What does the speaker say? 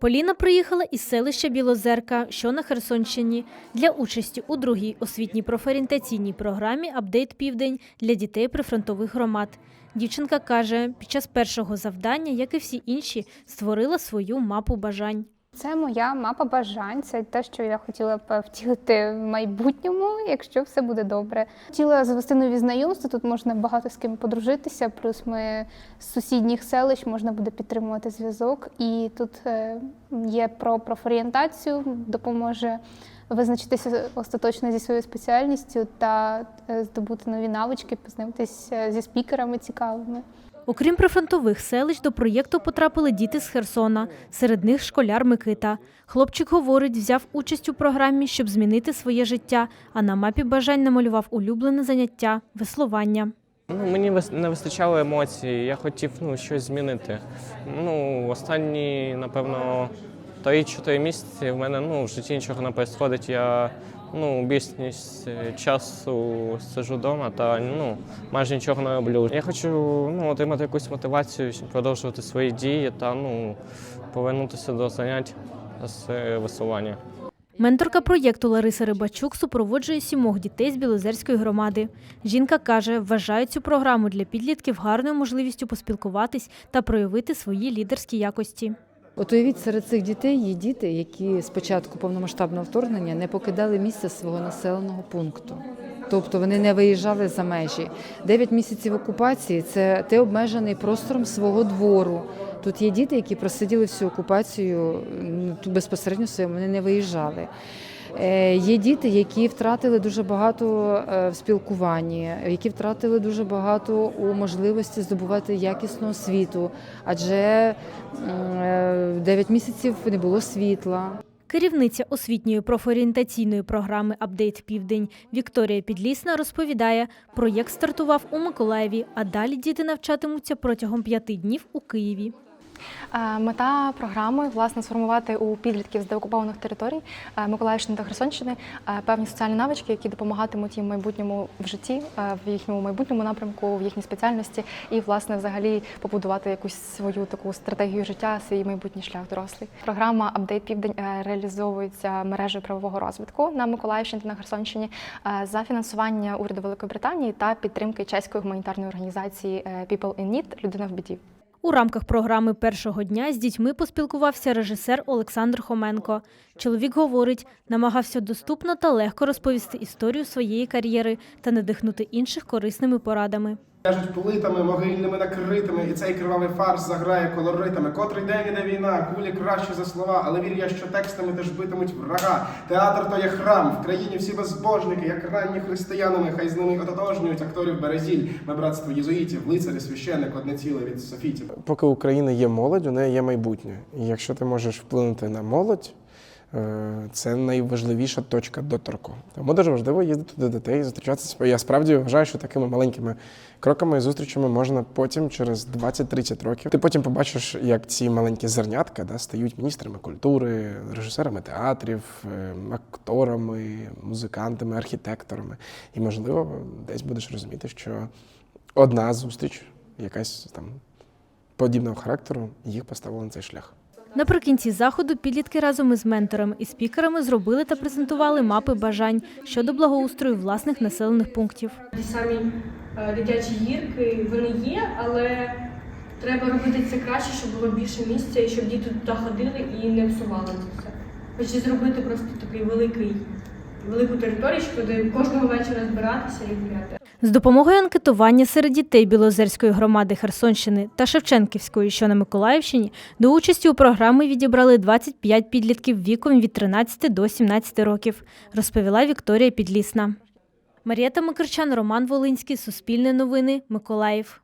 Поліна приїхала із селища Білозерка, що на Херсонщині, для участі у другій освітній профорієнтаційній програмі Апдейт Південь для дітей прифронтових громад. Дівчинка каже, під час першого завдання, як і всі інші, створила свою мапу бажань. Це моя мапа бажань. Це те, що я хотіла б втілити в майбутньому, якщо все буде добре. Хотіла завести нові знайомства. Тут можна багато з ким подружитися. Плюс ми з сусідніх селищ можна буде підтримувати зв'язок. І тут е, є про профорієнтацію, допоможе визначитися остаточно зі своєю спеціальністю та е, здобути нові навички, познайомитися зі спікерами цікавими. Окрім прифронтових селищ, до проєкту потрапили діти з Херсона. Серед них школяр Микита. Хлопчик говорить, взяв участь у програмі, щоб змінити своє життя, а на мапі бажань намалював улюблене заняття веслування. Ну, мені не вистачало емоцій, я хотів ну, щось змінити. Ну, останні, напевно, 3-4 місяці в мене ну, в житті нічого не відбувається. Я ну, більшість е, часу сиджу вдома та ну, майже нічого не роблю. Я хочу ну, отримати якусь мотивацію, продовжувати свої дії та ну, повернутися до занять з е, веслування. Менторка проєкту Лариса Рибачук супроводжує сімох дітей з Білозерської громади. Жінка каже, вважає цю програму для підлітків гарною можливістю поспілкуватись та проявити свої лідерські якості. От уявіть, серед цих дітей є діти, які з початку повномасштабного вторгнення не покидали місце свого населеного пункту. Тобто вони не виїжджали за межі. Дев'ять місяців окупації це ти обмежений простором свого двору. Тут є діти, які просиділи всю окупацію ну, безпосередньо своєму, вони не виїжджали. Е, Є діти, які втратили дуже багато е, в спілкуванні, які втратили дуже багато у можливості здобувати якісну освіту, адже 9 місяців не було світла. Керівниця освітньої профорієнтаційної програми Апдейт Південь Вікторія Підлісна розповідає, проєкт стартував у Миколаєві, а далі діти навчатимуться протягом п'яти днів у Києві. Е, Мета програми власне сформувати у підлітків з деокупованих територій е, Миколаївщини та Херсонщини е, певні соціальні навички, які допомагатимуть їм в майбутньому в житті, в їхньому майбутньому напрямку, в їхній спеціальності, і власне взагалі побудувати якусь свою таку стратегію життя, свій майбутній шлях дорослий. Програма Апдейт Південь реалізовується мережею правового розвитку на Миколаївщині та на Херсонщині за фінансування уряду Великої Британії та підтримки чеської гуманітарної організації People in Need Людина в біді. У рамках програми першого дня з дітьми поспілкувався режисер Олександр Хоменко. Чоловік говорить, намагався доступно та легко розповісти історію своєї кар'єри та надихнути інших корисними порадами. Ляжуть плитами, могильними накритими, і цей кривавий фарс заграє колоритами. Котрий день іде війна, кулі краще за слова, але вір я, що текстами теж битимуть врага. Театр то є храм, в країні всі безбожники, як ранні християнами, хай з ними ототожнюють акторів березіль. Ми братство єзуїтів, лицарі, священик, одне ціле від софітів. Поки в Україні є молодь, у неї є майбутнє. І якщо ти можеш вплинути на молодь, це найважливіша точка доторку. Тому дуже важливо їздити до дітей, зустрічатися. Я справді вважаю, що такими маленькими кроками і зустрічами можна потім, через 20-30 років, ти потім побачиш, як ці маленькі зернятка да, стають міністрами культури, режисерами театрів, е, акторами, музикантами, архітекторами. І, можливо, десь будеш розуміти, що одна зустріч, якась там подібного характеру їх поставили на цей шлях. Наприкінці заходу підлітки разом із менторами і спікерами зробили та презентували мапи бажань щодо благоустрою власних населених пунктів. Ті самі е, дитячі гірки, вони є, але треба робити це краще, щоб було більше місця і щоб діти туди ходили і не псували це все. Хоче зробити просто такий великий, велику територію, щоб кожного вечора збиратися і гуляти. З допомогою анкетування серед дітей Білозерської громади Херсонщини та Шевченківської, що на Миколаївщині, до участі у програмі відібрали 25 підлітків віком від 13 до 17 років, розповіла Вікторія Підлісна. Мар'ята Макарчан, Роман Волинський, Суспільне новини, Миколаїв.